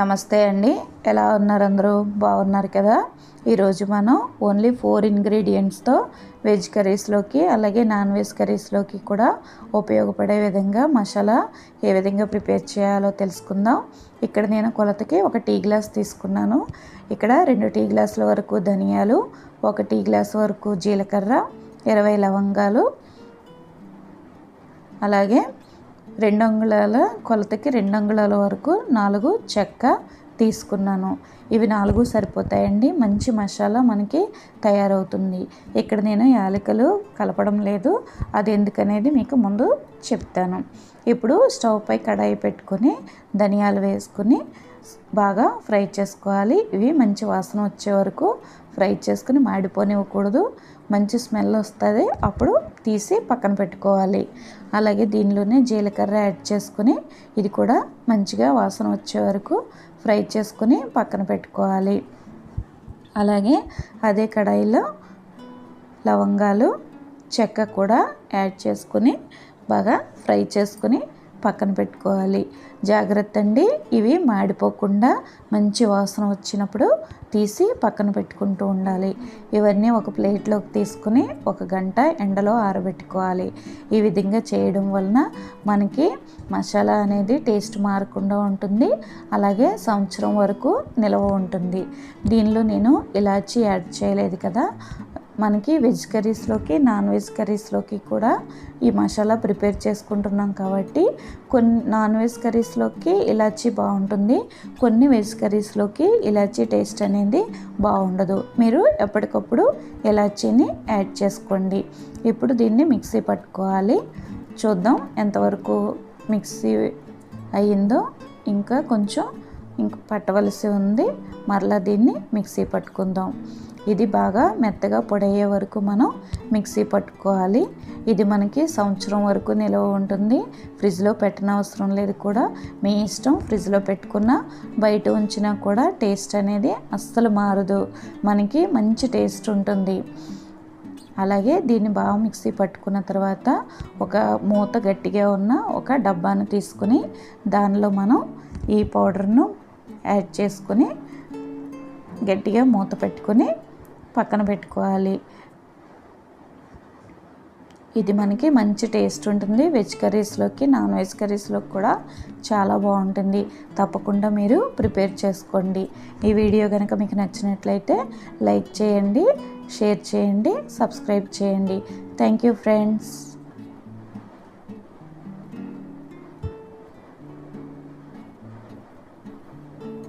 నమస్తే అండి. ఎలా ఉన్నారు అందరూ? బాగున్నారు కదా? ఈరోజు మనం ఓన్లీ ఫోర్ ఇంగ్రీడియంట్స్తో వెజ్ కర్రీస్లోకి అలాగే నాన్ వెజ్ కర్రీస్లోకి కూడా ఉపయోగపడే విధంగా మసాలా ఏ విధంగా ప్రిపేర్ చేయాలో తెలుసుకుందాం. ఇక్కడ నేను కొలతకి ఒక టీ గ్లాస్ తీసుకున్నాను. ఇక్కడ రెండు టీ గ్లాసుల వరకు ధనియాలు ఒక టీ గ్లాస్ వరకు జీలకర్ర ఇరవై లవంగాలు అలాగే రెండు అంగుళాల కొలతకి రెండు అంగుళాల వరకు నాలుగు చెక్క తీసుకున్నాను. ఇవి నాలుగు సరిపోతాయండి. మంచి మసాలా మనకి తయారవుతుంది. ఇక్కడ నేను యాలకులు కలపడం లేదు. అది ఎందుకనేది మీకు ముందు చెప్తాను. ఇప్పుడు స్టవ్ పై కడాయి పెట్టుకొని ధనియాలు వేసుకుని బాగా ఫ్రై చేసుకోవాలి. ఇవి మంచి వాసన వచ్చే వరకు ఫ్రై చేసుకుని మాడిపోనివ్వకూడదు. మంచి స్మెల్ వస్తుంది. అప్పుడు తీసి పక్కన పెట్టుకోవాలి. అలాగే దీనిలోనే జీలకర్ర యాడ్ చేసుకుని ఇది కూడా మంచిగా వాసన వచ్చే వరకు ఫ్రై చేసుకుని పక్కన పెట్టుకోవాలి. అలాగే అదే కడాయిలో లవంగాలు చెక్క కూడా యాడ్ చేసుకుని బాగా ఫ్రై చేసుకుని పక్కన పెట్టుకోవాలి. జాగ్రత్త అండి. ఇవి మాడిపోకుండా మంచి వాసన వచ్చినప్పుడు తీసి పక్కన పెట్టుకుంటూ ఉండాలి. ఇవన్నీ ఒక ప్లేట్లోకి తీసుకుని ఒక గంట ఎండలో ఆరబెట్టుకోవాలి. ఈ విధంగా చేయడం వలన మనకి మసాలా అనేది టేస్ట్ మారకుండా ఉంటుంది. అలాగే సంవత్సరం వరకు నిల్వ ఉంటుంది. దీనిలో నేను ఇలాచి యాడ్ చేయలేదు కదా. మనకి వెజ్ కర్రీస్లోకి నాన్ వెజ్ కర్రీస్లోకి కూడా ఈ మసాలా ప్రిపేర్ చేసుకుంటున్నాం కాబట్టి కొన్ని నాన్ వెజ్ కర్రీస్లోకి ఇలాచీ బాగుంటుంది. కొన్ని వెజ్ కర్రీస్లోకి ఇలాచీ టేస్ట్ అనేది బాగుండదు. మీరు ఎప్పటికప్పుడు ఇలాచీని యాడ్ చేసుకోండి. ఇప్పుడు దీన్ని మిక్సీ పట్టుకోవాలి. చూద్దాం ఎంతవరకు మిక్సీ అయ్యిందో. ఇంకా కొంచెం ఇంక పట్టవలసి ఉంది. మరలా దీన్ని మిక్సీ పట్టుకుందాం. ఇది బాగా మెత్తగా పొడయ్యే వరకు మనం మిక్సీ పట్టుకోవాలి. ఇది మనకి సంవత్సరం వరకు నిల్వ ఉంటుంది. ఫ్రిడ్జ్లో పెట్టనవసరం లేదు కూడా. మీ ఇష్టం ఫ్రిడ్జ్లో పెట్టుకున్న బయట ఉంచినా కూడా టేస్ట్ అనేది అస్సలు మారదు. మనకి మంచి టేస్ట్ ఉంటుంది. అలాగే దీన్ని బాగా మిక్సీ పట్టుకున్న తర్వాత ఒక మూత గట్టిగా ఉన్న ఒక డబ్బాను తీసుకుని దానిలో మనం ఈ పౌడర్ను యాడ్ చేసుకుని గట్టిగా మూత పెట్టుకుని పక్కన పెట్టుకోవాలి. ఇది మనకి మంచి టేస్ట్ ఉంటుంది. వెజ్ కర్రీస్లోకి నాన్ వెజ్ కర్రీస్లోకి కూడా చాలా బాగుంటుంది. తప్పకుండా మీరు ప్రిపేర్ చేసుకోండి. ఈ వీడియో కనుక మీకు నచ్చినట్లయితే లైక్ చేయండి షేర్ చేయండి సబ్స్క్రైబ్ చేయండి. Thank you friends.